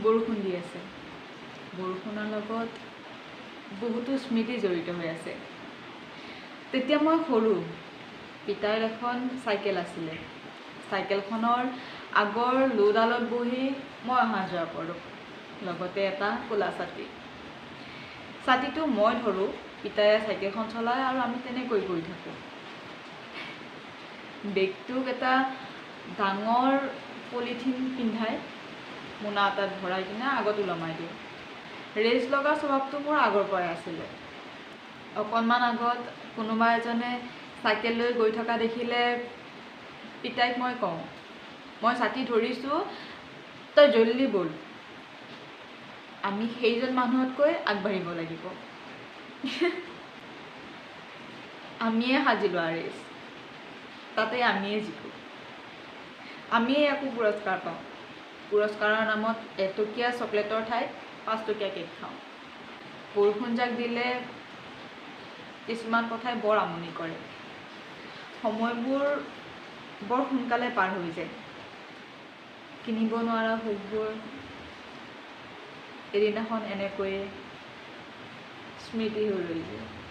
বৰষুণ দি আছে। বৰষুণৰ লগত বহুতো স্মৃতি জড়িত হৈ আছে। তেতিয়া মই সৰু পিতাৰ এখন চাইকেল আছিলে। চাইকেলখনৰ আগৰ লোডালত বহি মই অহা যোৱা কৰোঁ লগতে এটা ক'লা ছাতি। ছাতিটো মই ধৰোঁ পিতাই চাইকেলখন চলায় আৰু আমি তেনেকৈ গৈ থাকোঁ। বেগটোক এটা ডাঙৰ পলিথিন পিন্ধাই মোনা এটাত ভৰাই কিনে আগত ওলমাই দিওঁ। ৰেচ লগা স্বভাৱটো মোৰ আগৰ পৰাই আছিলে। অকণমান আগত কোনোবা এজনে চাইকেল লৈ গৈ থকা দেখিলে পিতাইক মই কওঁ মই ছাতি ধৰিছোঁ তই জল্দি ব'ল। আমি সেইজন মানুহতকৈ আগবাঢ়িব লাগিব। আমিয়ে সাজি লোৱা ৰেচ তাতে আমিয়ে জিকোঁ। আমিয়ে একো পুৰস্কাৰ পাওঁ। পুৰস্কাৰৰ নামত এটকীয়া চকলেটৰ ঠাইত পাঁচটকীয়া কেক খাওঁ। বৰষুণজাক দিলে কিছুমান কথাই বৰ আমনি কৰে। সময়বোৰ বৰ সোনকালে পাৰ হৈ যায়। কিনিব নোৱাৰা সুখবোৰ এদিনাখন এনেকৈয়ে স্মৃতি হৈ ৰৈ যায়।